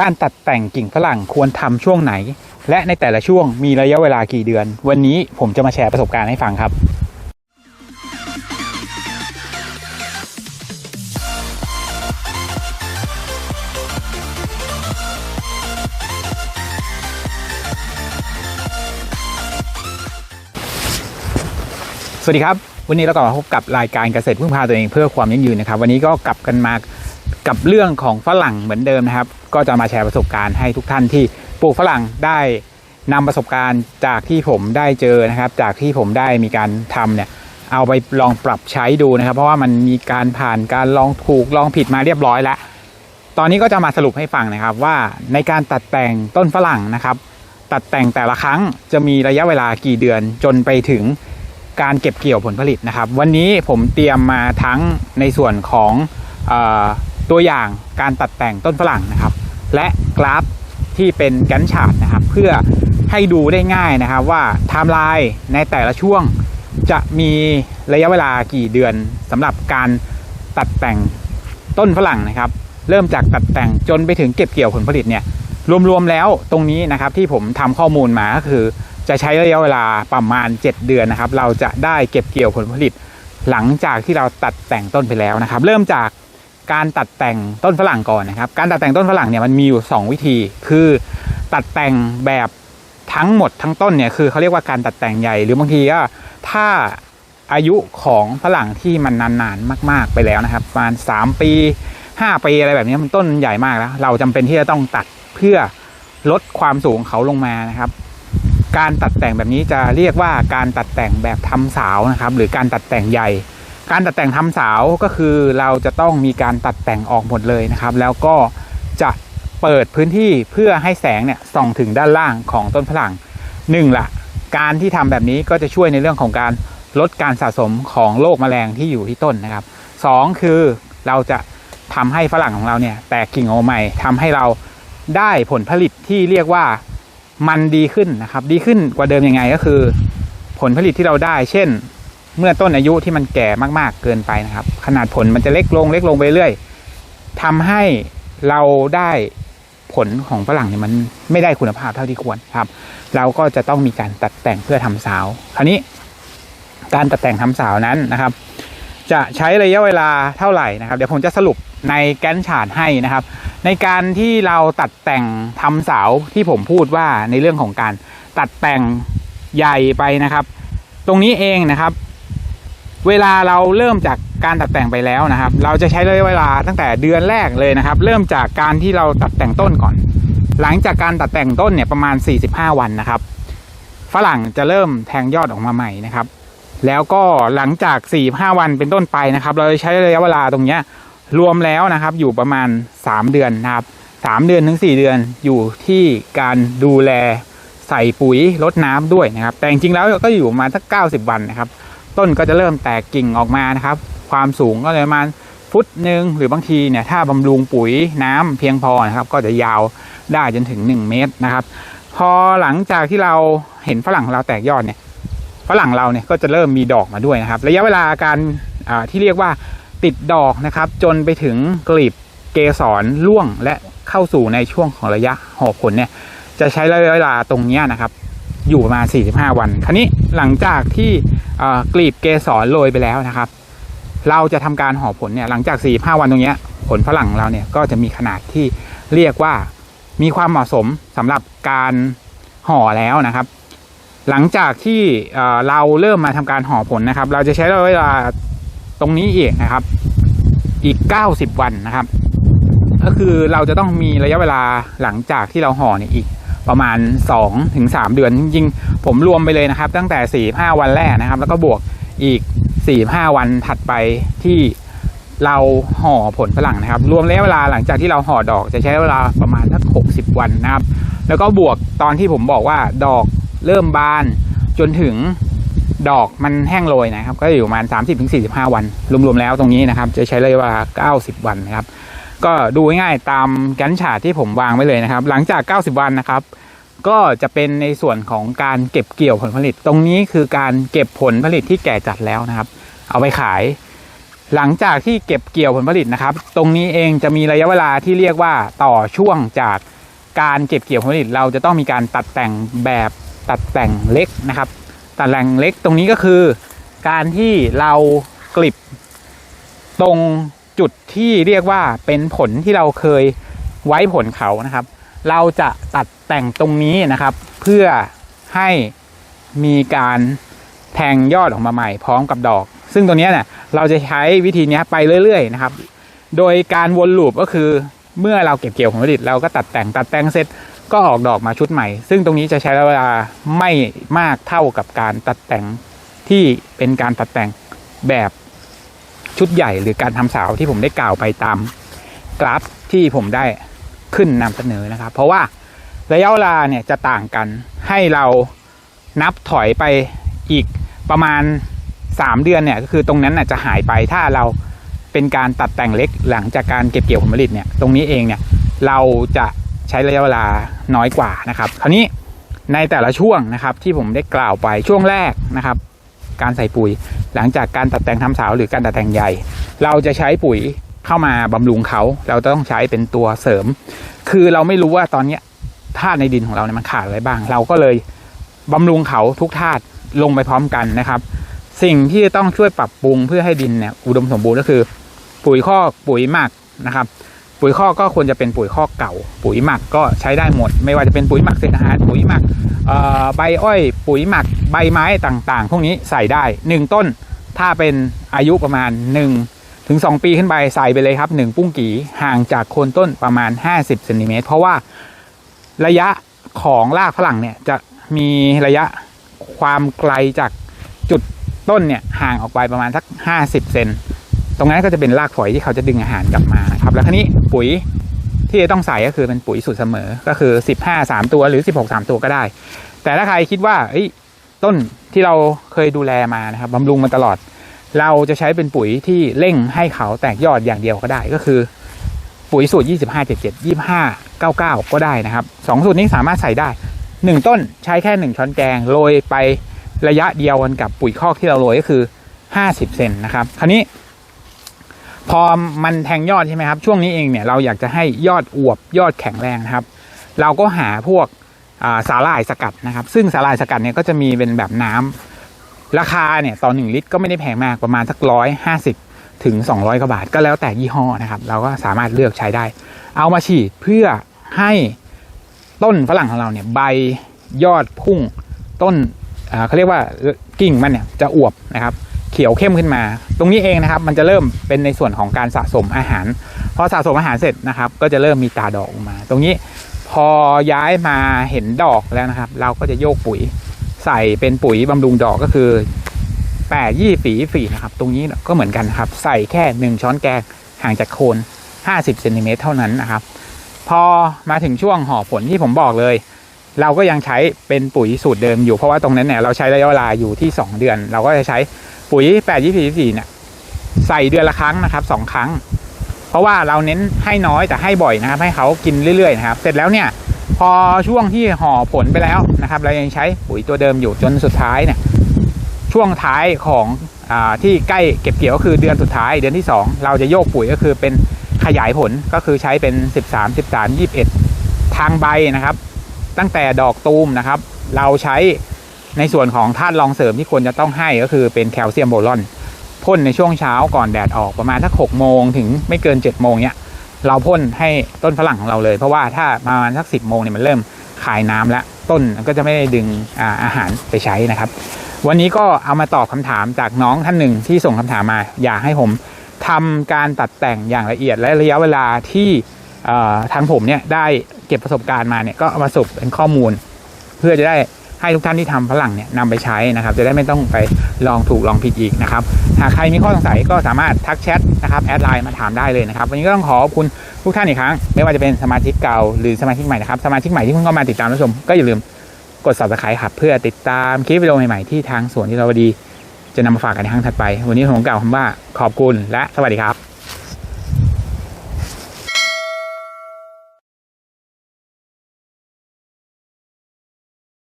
การตัดแต่งกิ่งฝรั่งควรทำช่วงไหน และในแต่ละช่วงมีระยะเวลากี่เดือน วันนี้ผมจะมาแชร์ประสบการณ์ให้ฟังครับ สวัสดีครับ วันนี้เรากลับมาพบกับรายการเกษตรพึ่งพาตัวเองเพื่อความยั่งยืนนะครับ วันนี้ก็กลับกันมา กับเรื่องของฝรั่งเหมือนเดิมนะครับ ก็จะมาแชร์ประสบการณ์ให้ทุกท่านที่ปลูกฝรั่งได้นำประสบการณ์จากที่ผมได้เจอนะครับ จากที่ผมได้มีการทำเนี่ยเอาไปลองปรับใช้ดูนะครับ เพราะว่ามันมีการผ่านการลองถูกลองผิดมาเรียบร้อยแล้ว ตอนนี้ก็จะมาสรุปให้ฟังนะครับว่าในการตัดแต่งต้นฝรั่งนะครับ ตัดแต่งแต่ละครั้งจะมีระยะเวลากี่เดือนจนไปถึงการเก็บเกี่ยวผลผลิตนะครับ วันนี้ผมเตรียมมาทั้งในส่วนของอ ตัวอย่างการตัดแต่งต้นฝรั่งนะครับ และกราฟที่เป็นแกนชาร์ตนะครับ เพื่อให้ดูได้ง่ายนะครับว่าไทม์ไลน์ในแต่ละช่วงจะมีระยะเวลากี่เดือนสำหรับการตัดแต่งต้นฝรั่งนะครับ เริ่มจากตัดแต่งจนไปถึงเก็บเกี่ยวผลผลิตเนี่ยรวมๆแล้วตรงนี้นะครับที่ผมทำข้อมูลมาก็คือ จะใช้ระยะเวลาประมาณ 7 เดือนนะครับ เราจะได้เก็บเกี่ยวผลผลิต หลังจากที่เราตัดแต่งต้นไปแล้วนะครับ เริ่มจาก การตัดแต่งต้นฝรั่งก่อนนะครับ การตัดแต่งต้นฝรั่งเนี่ยมันมีอยู่ 2 วิธี คือตัดแต่งแบบทั้งหมดทั้งต้นเนี่ยคือเขาเรียกว่าการตัดแต่งใหญ่ หรือบางทีก็ถ้าอายุของฝรั่งที่มันนานๆมาก ๆไปแล้วนะครับประมาณ3 ปี 5 ปีอะไรแบบนี้มันต้นใหญ่มากแล้ว เราจำเป็นที่จะต้องตัดเพื่อลดความสูงเขาลงมานะครับ การตัดแต่งแบบนี้จะเรียกว่าการตัดแต่งแบบทำสาวนะครับ หรือการตัดแต่งใหญ่ การตัดแต่งทำสาวก็คือเราจะต้องมีการตัดแต่งออกหมดเลยนะครับ แล้วก็จะเปิดพื้นที่เพื่อให้แสงเนี่ยส่องถึงด้านล่างของต้นฝรั่งหนึ่งละการที่ทำแบบนี้ก็จะช่วยในเรื่องของการลดการสะสมของโรคแมลงที่อยู่ที่ต้นนะครับสองคือเราจะทำให้ฝรั่งของเราเนี่ยแตกกิ่งออกใหม่ทำให้เราได้ผลผลิตที่เรียกว่ามันดีขึ้นนะครับ ดีขึ้นกว่าเดิมยังไงก็คือ ผลผลิตที่เราได้ เช่น เมื่อต้นอายุที่มันแก่มากๆเกินไปนะครับ ขนาดผลมันจะเล็กลงเล็กลงไปเรื่อยทำให้เราได้ผลของฝรั่งเนี่ยมันไม่ได้คุณภาพเท่าที่ควรครับ เราก็จะต้องมีการตัดแต่งเพื่อทำสาว คราวนี้การตัดแต่งทำสาวนั้นนะครับ จะใช้ระยะเวลาเท่าไหร่นะครับ เดี๋ยวผมจะสรุปในแกนชาร์ตให้นะครับ ในการที่เราตัดแต่งทำเสาที่ผมพูดว่าในเรื่องของการตัดแต่งใหญ่ไปนะครับ ตรงนี้เองนะครับ เวลาเราเริ่มจากการตัดแต่งไปแล้วนะครับ เราจะใช้ระยะเวลาตั้งแต่เดือนแรกเลยนะครับ เริ่มจากการที่เราตัดแต่งต้นก่อน หลังจากการตัดแต่งต้นเนี่ยประมาณ 45 วันนะครับ ฝรั่งจะเริ่มแทงยอดออกมาใหม่นะครับ แล้วก็หลังจาก 45 วันเป็นต้นไปนะครับ เราจะใช้ระยะเวลาตรงนี้รวมแล้วนะครับ อยู่ประมาณ 3 เดือนนะครับ3เดือนถึง 4 เดือนอยู่ที่การดูแลใส่ปุ๋ยลดน้ำด้วยนะครับ แต่จริงๆแล้วก็อยู่มาสัก 90 วันนะครับ ต้นก็จะเริ่มแตกกิ่งออกมานะครับ ความสูงก็จะประมาณฟุตหนึ่งหรือบางทีเนี่ยถ้าบำรุงปุ๋ยน้ำเพียงพอนะครับ ก็จะยาวได้จนถึง 1 เมตรนะครับ พอหลังจากที่เราเห็นฝรั่งเราแตกยอดเนี่ยฝรั่งเราเนี่ยก็จะเริ่มมีดอกมาด้วยนะครับ ระยะเวลาการที่เรียกว่าติดดอกนะครับ จนไปถึงกลีบเกสรร่วงและเข้าสู่ในช่วงของระยะห่อผลเนี่ยจะใช้ระยะเวลาตรงนี้นะครับ อยู่ประมาณ 45 วันคราวนี้ หลังจากที่กลีบเกสรโรยไปแล้วนะครับ เราจะทำการห่อผลเนี่ยหลังจาก45วันตรงนี้ผลฝรั่งเราเนี่ยก็จะมีขนาดที่เรียกว่ามีความเหมาะสมสำหรับการห่อแล้วนะครับ หลังจากที่เราเริ่มมาทำการห่อผลนะครับ เราจะใช้เวลาตรงนี้อีกนะครับ อีก 90 วันนะครับ ก็คือเราจะต้องมีระยะเวลาหลังจากที่เราห่อเนี่ยอีก ประมาณ2ถึง3เดือนจริงๆผมรวมไปเลยนะครับ ตั้งแต่ 45 วันแรกนะครับ แล้วก็บวกอีก 45 วันถัดไปที่เราห่อผลฝรั่งนะครับ รวมระยะเวลาหลังจากที่เราห่อดอกจะใช้เวลาประมาณสัก 60 วันนะครับ แล้วก็บวกตอนที่ผมบอกว่าดอกเริ่มบานจนถึงดอกมันแห้งโรยนะครับ ก็อยู่ประมาณ 30-45 วัน รวมๆแล้วตรงนี้นะครับ จะใช้ระยะเวลา 90 วันนะครับ ก็ดูง่ายๆตามแกนชาที่ผมวางไว้เลยนะครับ หลังจาก 90 วันนะครับ ก็จะเป็นในส่วนของการเก็บเกี่ยวผลผลิต ตรงนี้คือการเก็บผลผลิตที่แก่จัดแล้วนะครับ เอาไปขาย หลังจากที่เก็บเกี่ยวผลผลิตนะครับ ตรงนี้เองจะมีระยะเวลาที่เรียกว่าต่อช่วงจากการเก็บเกี่ยวผลผลิต เราจะต้องมีการตัดแต่งแบบตัดแต่งเล็กนะครับ ตัดแต่งเล็กตรงนี้ก็คือ การที่เรากลิบตรง จุดที่เรียกว่าเป็นผลที่เราเคยไว้ผลเขานะครับ เราจะตัดแต่งตรงนี้นะครับ เพื่อให้มีการแทงยอดออกมาใหม่พร้อมกับดอก ซึ่งตัวนี้เนี่ยเราจะใช้วิธีนี้ไปเรื่อย ๆ นะครับ โดยการวนลูปก็คือเมื่อเราเก็บเกี่ยวผลผลิตเราก็ตัดแต่งตัดแต่งเสร็จก็ออกดอกมาชุดใหม่ ซึ่งตรงนี้จะใช้เวลาไม่มากเท่ากับการตัดแต่งที่เป็นการตัดแต่งแบบ ชุดใหญ่หรือการทำสาวที่ผมได้กล่าวไปตามกราฟที่ผมได้ขึ้นนำเสนอนะครับ เพราะว่าระยะเวลาเนี่ยจะต่างกันให้เรานับถอยไปอีกประมาณ 3 เดือนเนี่ยก็คือตรงนั้นน่ะจะหายไปถ้าเราเป็นการตัดแต่งเล็กหลังจากการเก็บเกี่ยวผลผลิตเนี่ยตรงนี้เองเนี่ยเราจะใช้ระยะเวลาน้อยกว่านะครับ คราวนี้ในแต่ละช่วงนะครับที่ผมได้กล่าวไปช่วงแรกนะครับ การใส่ปุ๋ย หลังจากการตัดแต่งทำสาหรือการตัดแต่งใหญ่ เราจะใช้ปุ๋ยเข้ามาบำรุงเขา เราต้องใช้เป็นตัวเสริม คือเราไม่รู้ว่าตอนเนี้ยธาตุในดินของเราเนี่ยมันขาดอะไรบ้าง เราก็เลยบำรุงเขาทุกธาตุลงไปพร้อมกันนะครับ สิ่งที่ต้องช่วยปรับปรุงเพื่อให้ดินเนี่ยอุดมสมบูรณ์ก็คือ ปุ๋ยคอกปุ๋ยหมักนะครับ ปุ๋ยคอกก็ควรจะเป็นปุ๋ยคอกเก่า ปุ๋ยหมักก็ใช้ได้หมด ไม่ว่าจะเป็นปุ๋ยหมักเศษอาหารปุ๋ยหมักใบอ้อย ปุ๋ยหมักใบไม้ต่างๆ พวกนี้ใส่ได้หนึ่งต้น ถ้าเป็นอายุประมาณ 1 ถึง 2 ปีขึ้นไปใส่ไปเลยครับหนึ่งปุ้งกีห่างจากโคนต้นประมาณ 50เซนติเมตรเพราะว่าระยะของรากฝรั่งเนี่ยจะมีระยะความไกลจากจุดต้นเนี่ยห่างออกไปประมาณสัก 50เซนตรงนั้นก็จะเป็นรากฝอยที่เขาจะดึงอาหารกลับมา แล้วคราวนี้ปุ๋ยที่จะต้องใส่ก็คือเป็นปุ๋ยสูตรเสมอ ก็คือ 15 3 ตัวหรือ 16 3 ตัวก็ได้ แต่ถ้าใครคิดว่าต้นที่เราเคยดูแลมานะครับบำรุงมาตลอด เราจะใช้เป็นปุ๋ยที่เร่งให้เขาแตกยอดอย่างเดียวก็ได้ก็คือ ปุ๋ยสูตร 25 77 25 99 ก็ได้นะครับสองสูตรนี้สามารถใส่ได้ 1 ต้นใช้แค่ 1 ช้อนแกงโรยไประยะเดียวกันกับปุ๋ยคอกที่เราโรยก็คือ 50 เซนนะครับคราวนี้ พอมันแทงยอดใช่ไหมครับ ช่วงนี้เองเนี่ยเราอยากจะให้ยอดอวบยอดแข็งแรงนะครับ เราก็หาพวกาสาหร่ายสกัดนะครับ ซึ่งสาหร่ายสกัดเนี่ยก็จะมีเป็นแบบน้ำราคาเนี่ยต่อหนึ่งลิตรก็ไม่ได้แพงมากประมาณสักร้อยห้าสิบถึง 200 กว่าบาทก็แล้วแต่ยี่ห้อนะครับ เราก็สามารถเลือกใช้ได้ เอามาฉีดเพื่อให้ต้นฝรั่งของเราเนี่ยใบยอดพุ่งต้นเขาเรียกว่ากิ่งมันเนี่ยจะอวบนะครับ เขียวเข้มขึ้นมา ตรงนี้เองนะครับ มันจะเริ่มเป็นในส่วนของการสะสมอาหารพอสะสมอาหารเสร็จนะครับ ก็จะเริ่มมีตาดอกออกมา ตรงนี้พอย้ายมาเห็นดอกแล้วนะครับ เราก็จะโยกปุ๋ยใส่เป็นปุ๋ยบำรุงดอกก็คือแปดยี่ฝีฝีนะครับ ตรงนี้ก็เหมือนกันครับ ใส่แค่หนึ่งช้อนแกงห่างจากโคน50เซนติเมตรเท่านั้นนะครับ พอมาถึงช่วงห่อผลที่ผมบอกเลย เราก็ยังใช้เป็นปุ๋ยสูตรเดิมอยู่เพราะว่าตรงนั้นเนี่ยเราใช้ระยะเวลาอยู่ที่ 2 เดือน เราก็จะใช้ ปุ๋ย8 2 4 4เนี่ยใส่เดือนละครั้งนะครับสองครั้ง เพราะว่าเราเน้นให้น้อยแต่ให้บ่อยนะครับ ให้เขากินเรื่อยๆนะครับ เสร็จแล้วเนี่ยพอช่วงที่ห่อผลไปแล้วนะครับ เรายังใช้ปุ๋ยตัวเดิมอยู่จนสุดท้ายเนี่ยช่วงท้ายของอาที่ใกล้เก็บเกี่ยวก็คือเดือนสุดท้ายเดือนที่ 2 เราจะโยกปุ๋ยก็คือเป็นขยายผลก็คือใช้เป็น 13 13 21 ทางใบนะครับ ตั้งแต่ดอกตูมนะครับ เราใช้ ในส่วนของธาตุรองเสริมที่ควรจะต้องให้ก็คือเป็นแคลเซียมโบรอนพ่นในช่วงเช้าก่อนแดดออกประมาณสัก6โมงถึงไม่เกิน7โมงเนี่ยเราพ่นให้ต้นฝรั่งของเราเลย เพราะว่าถ้าประมาณสัก10โมงเนี่ยมันเริ่มขายน้ำแล้วต้นก็จะไม่ได้ดึงอาอาหารไปใช้นะครับ วันนี้ก็เอามาตอบคำถามจากน้องท่านหนึ่งที่ส่งคำถามมา อยากให้ผมทำการตัดแต่งอย่างละเอียดและระยะเวลาที่ทางผมเนี่ยได้เก็บประสบการณ์มาเนี่ยก็เอามาสรุปเป็นข้อมูล เพื่อจะได้ ให้ทุกท่านที่ทำฝรั่งเนี่ยนำไปใช้นะครับ จะได้ไม่ต้องไปลองถูกลองผิดอีกนะครับ หากใครมีข้อสงสัยก็สามารถทักแชทนะครับแอดไลน์มาถามได้เลยนะครับ วันนี้ก็ต้องขอขอบคุณทุกท่านอีกครั้ง ไม่ว่าจะเป็นสมาชิกเก่าหรือสมาชิกใหม่นะครับ สมาชิกใหม่ที่เพิ่งเข้ามาติดตามรับชมก็อย่าลืมกด subscribe ครับเพื่อติดตามคลิปวิดีโอใหม่ๆที่ทางสวนที่เราดี จะนำมาฝากกันในครั้งถัดไป วันนี้ผมกล่าวคำว่าขอบคุณและสวัสดีครับ